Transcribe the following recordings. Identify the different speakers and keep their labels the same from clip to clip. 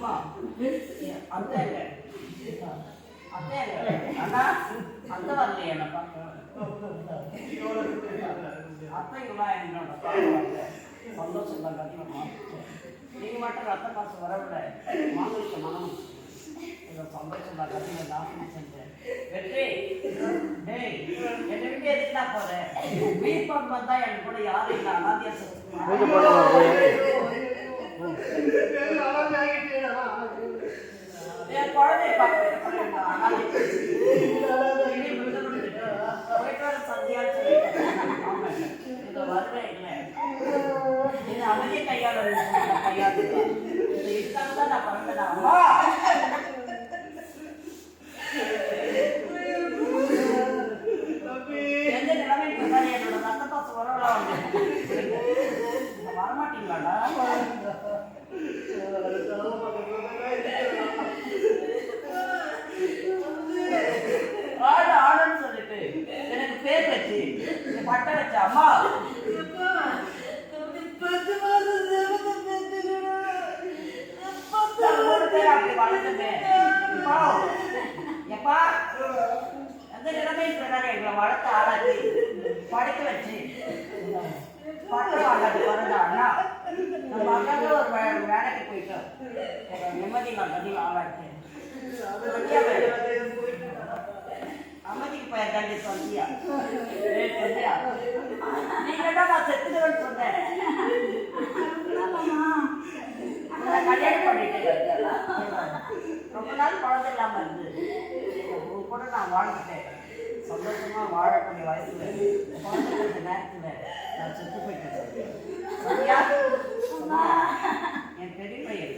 Speaker 1: அம்மா அத்தை அண்ணா அத்தை வரலையே என்ன பார்க்க அத்தைங்களாம் என்னோட சந்தோஷம் தான் கண்டிப்பாக நீங்க மட்டும் ரத்த காசு வரவில்லை. மாங்களுக்கு மனம். சந்தோஷம் தான் கண்டிப்பாக நான் செஞ்சேன். வெற்றி. டேய் என்னை விட்டு போறேன் வீப்பம் வந்தா எனக்கு கூட யாரும் இல்லை. அனாதியா சொல்லுங்க கையாள கையாளு இது நான் பிறந்தேன். அம்மா எந்த நிலைமைக்கு இருந்தாலும் என்னோட ரத்த பாசம் வரவலாம் வந்து வரமாட்டீங்களாடா ஆடு ஆடுன்னு சொல்லிட்டு எனக்கு பேர் வச்சு பட்டை வச்ச அம்மா. அப்படி வளர்ந்துமே. எப்பா எந்த நிலைமையும் பிரகாரம் எங்களை வளர்த்து ஆளாக்கி படிக்க வச்சு பட்டம் வாங்க வரதா நம்ம அக்காங்க ஒரு வே- வேலைக்கு போயிட்டோம் ஒரு நிம்மதி நான் கதி ஆளாச்சு. அமைதிக்கு போய் தண்டி சொல்லியா? ஏய் சொல்லியா? நீங்க தான் நான் செத்துடுவேன்னு சொன்னேன் உங்களை கல்யாணம் பண்ணிட்டேன். ரொம்ப நாள் குழந்தை இல்லாம இருந்து. உங்க கூட நான் வாழ்ந்துட்டேன். சந்தோஷமா வாழக்கூடிய வயசுல. குழந்தை நேரத்துல நான் செத்து போயிட்டேன். சரியா? என் பெரிய பையன்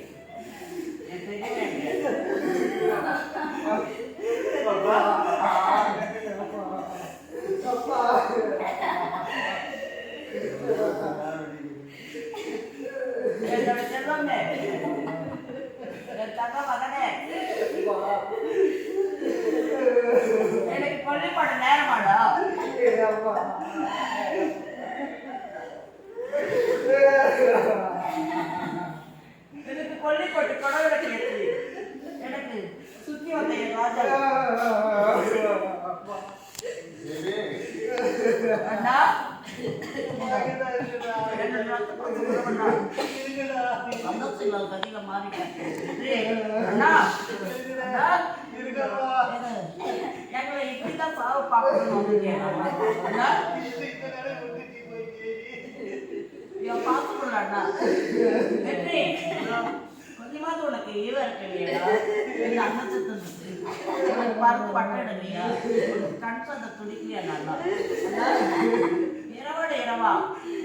Speaker 1: என் பெரிய பையன் என்னோட செல்வமே என் தங்க மகனே எனக்கு பள்ளிப்பாடு நேரமாடா எனக்கு கொல்லிப்பட்டு கொடவிளக்கு ஏற்றி எனக்கு சுத்தி வந்த என் ராஜா. அண்ணா. என்னோட எங்களை இப்படிதான் சாவு பார்க்கணும் கொஞ்சமாவது உனக்கு ஈவ இருக்கு இல்லையா? அண்ணன் சத்தம் உனக்கு பறந்து பட்டம் இல்லையா கண் அந்த துடிக்கலையா நல்லா? இரவோட இரவா.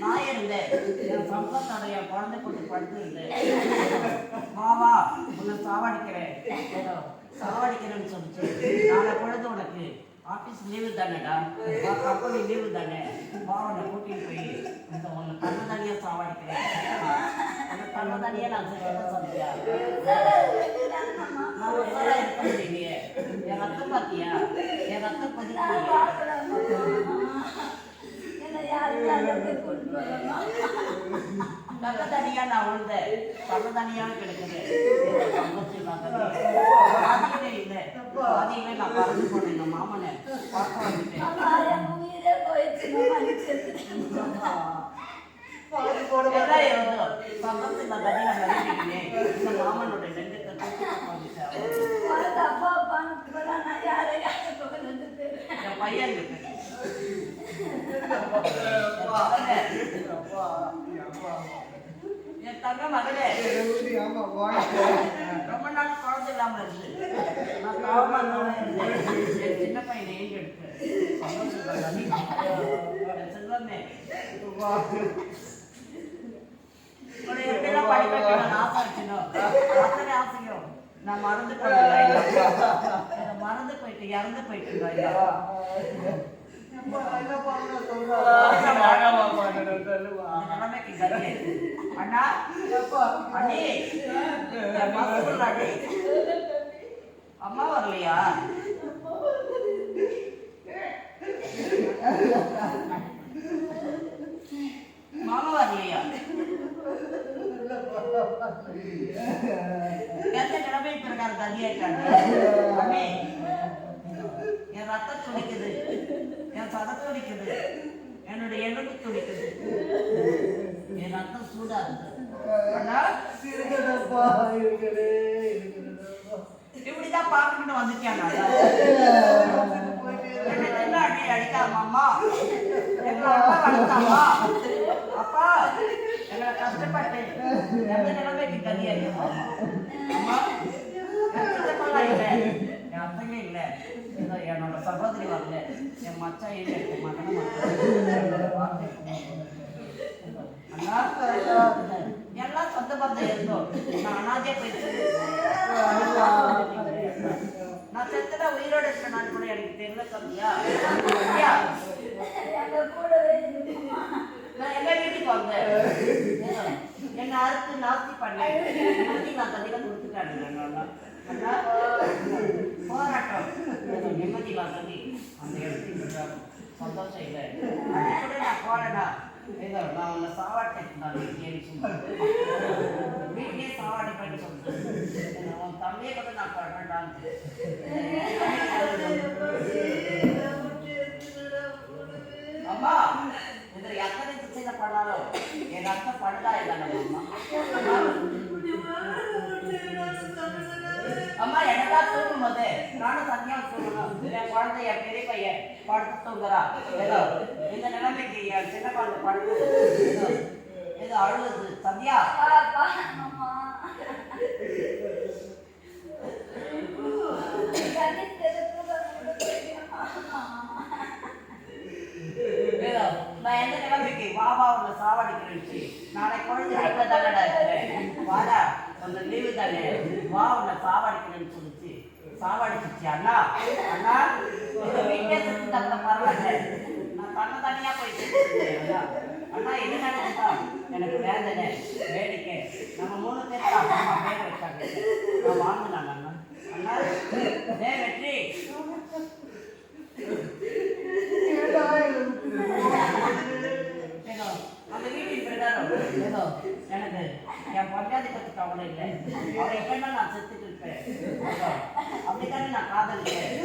Speaker 1: நான் இருந்தேன். என் சம்பளத்தோட என் குழந்தை போட்டு படுத்து இருந்தேன் மாமா உன்னை சாவடிக்கிறேன். சாவடிக்கிறேன்னு சொல்லிச்சு. நாளை பொழுது உனக்கு ஆஃபீஸ் லீவு தானேடா? கம்பெனி லீவு தானே? வா கூட்டிட்டு போய் இந்த உன்னை கண்ணு தனியாக சாவடிக்கிறேன். கண்ணு தனியாக நான் சொல்லியா நான் ஒரு நாளாக இருக்க முடியலையே என் ரத்தம் பார்த்தியா என் ரத்தம் நான் கண்ணு தனியாக கிடக்குது பாதியிலே இல்லை பாதியிலே நான் பறந்து போனேன் எங்கள் மாமனை பார்க்க வந்துட்டேன் என் இருக்கு. தங்க மகளே. ரொம்ப நாள் குழந்தை இல்லாம என் சின்ன பையனை ஏங்கி எடுத்து. செல்வமே உன்னை எப்படிலாம் படிக்க வைக்கணும்னு ஆசை இருக்கணும் அத்தனை ஆசையும் நான் மறந்து போயிட்டேன் மறந்து போயிட்டு இறந்து போயிட்டு அண்ணா அண்ணி அம்மா வரலையா? வரலையா எந்த நிலைமை பிறகாரு கதியாயிட்டாங்க என் ரத்தம் துடிக்குது. என் சதம் துடிக்குது. என்னுடைய எலும்பு துடிக்குது. என் ரத்தம் சூடா இருக்கு. இப்படிதான் என்ன சின்ன அடி அடிக்காம அம்மா. அப்பா வளர்த்தாமா அப்பா எந்த நிலைமைக்கு கதியாயிட்டோம் அம்மா இல்லை என் அத்தைங்க இல்லை என்னோட சகோதரி வரல என் மச்சான் இல்லை என் மகனும் எல்லாம் சொந்த பந்தம் இருந்தோம் நான் போயிட்டு நான் செத்துட்டா உயிரோட இருக்க நான் கூட எனக்கு தெரியல சொல்லியா எங்க வீட்டுக்கு வந்தேன் என்ன அறுத்து நாஸ்தி நிம்மதி நான் தண்ணியில கொடுத்துட்டாங்க போராட்டம். நிம்மதி அந்த இடத்துக்கு சந்தோஷம் இல்லை. அது கூட நான் போறேனா ஏதோ நான் உன்னை சாவாட்டேன் நான் சாவாடி பண்ணி சொல்றேன். உன் தம்பியை கூட நான் பண்றேன்டான்னு திசையில என் அர்த்தம் பண்ணா இல்லை அம்மா. அம்மா தூங்கும் போது? நானும் தனியா தூங்கணும். என் குழந்தை என் பெரிய பையன். படுத்து தூங்குறா. ஏதோ இந்த நிலைமைக்கு என் சின்ன குழந்தை படுத்து ஏதோ ஏதோ அழுகுது. சந்தியா ஏதோ நான் எந்த நிலைமைக்கு வா வா உன்னை சாவடிக்கிறேன் நாளை குழந்தை வீட்டுல தானடா இருக்கிறேன். வாடா கொஞ்சம் லீவு தானே? வா உன்னை சாவடிக்கிறேன்னு சொல்லிச்சு. சாவடிச்சிச்சு அண்ணா. அண்ணா இந்த வீட்டை சுற்றி தந்த பரவாயில்ல. நான் தன்னை தனியா போயிட்டு அண்ணா. என்ன நடக்குதா? எனக்கு வேதனை. வேடிக்கை. நம்ம மூணு பேர் தான் அம்மா பேர் வச்சாங்க. நான் வாங்கினாங்க அண்ணா. அண்ணா டே வெற்றி
Speaker 2: ஏடா, எனக்கு
Speaker 1: ஏதோ அந்த வீட்டின் பிரகாரம் ஏதோ எனக்கு என் பஞ்சாதி பத்தி கவலை இல்லை. அவர் எப்படின்னா நான் செத்துட்டு இருப்பேன் அப்படித்தானே நான் காதலிச்சேன்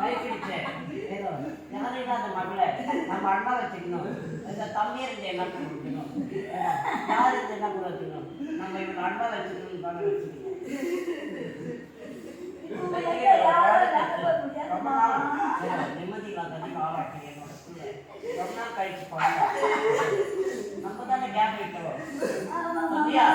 Speaker 1: கைப்பிடிச்சேன் ஏதோ. யாரும் இல்லாத மகளை நம்ம அண்ணா வச்சுக்கணும். இந்த தம்பியை இருந்து என்ன கொடுக்கணும். ஏதோ, யார் இருந்து என்ன கூட கொடுக்கணும் நம்ம இவங்க அண்ணா வச்சுக்கணும். தானே வச்சுக்கணும் ரொம்ப நாள் நிம்மதி இல்லாத ஆளாட்டி என்னோட பிள்ளை ரொம்ப நாள் கழிச்சு பாருங்க நம்ம தானே கேப் விட்டோம் சந்தியா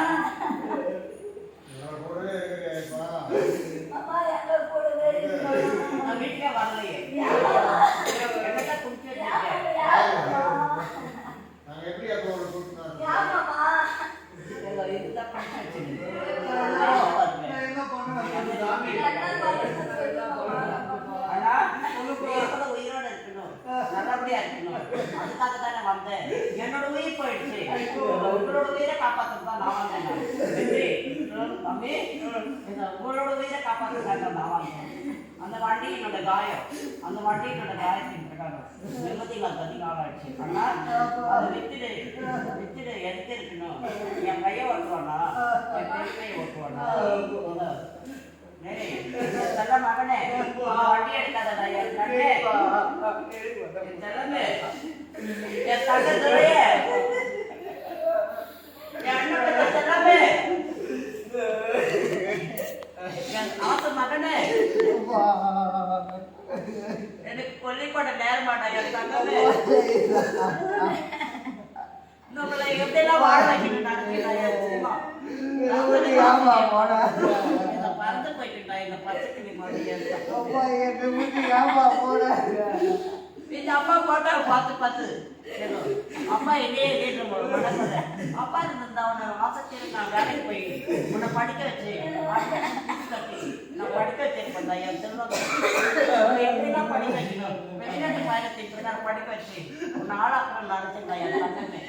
Speaker 1: நான் வீட்டுக்கே வரலையே என்னதான் குடிச்சு வச்சிருக்கேன் ஏதோ இதுதான் பண்ணி வச்சிருக்கேன்
Speaker 2: என்ன பண்ணுவேன்?
Speaker 1: ஆனா உனக்கு எப்போதும் உயிரோட இருக்கணும் நல்லபடியா இருக்கணும் அதுக்காக தானே வந்தேன். என்னோட உயிர் போயிடுச்சு. உங்களோட உயிரை காப்பாத்துறது தான் நான் வந்தேன் தம்பி உங்களோட உயிரை காப்பாத்துறது தான் நான் வந்தேன். அந்த வண்டி என்னோட காயம். அந்த வண்டி என்னோட காயத்தின் பிரகாரம். நிம்மதியில் அது அதிக ஆளாயிடுச்சு அண்ணா அதை வித்துடு. வித்துடு. எதுக்கு இருக்கணும்? என் கையை ஓட்டுவானா? என் பெருமையை ஓட்டுவானா? எனக்கு தங்கமே நம்மளை எப்படியெல்லாம் வாழ வைக்கணும்
Speaker 2: ஆமா, போனா
Speaker 1: இதை பறந்து போயிட்டுடா இந்த பச்சை கிளி மாதிரி என் தங்கமே.
Speaker 2: அப்பா, எங்க வீட்டுக்கு?
Speaker 1: இந்த அப்பா பார்த்து பார்த்து அப்பா வீட்டுல மடக்கல அப்பா இருந்திருந்தா அவனை ஆசைச்சு நான் வேலைக்கு போய் உன்னை படிக்க வச்சு நான் படிக்க வச்சிருப்பேன் என் உன்னை எப்படிலாம் படிக்க வைக்கணும்? வெளிநாட்டு பயணத்தை இப்படி நான் படிக்க வச்சு உன்னை ஆளாக்கணும்னு நினைச்சிருந்தேன் என் தங்கமே.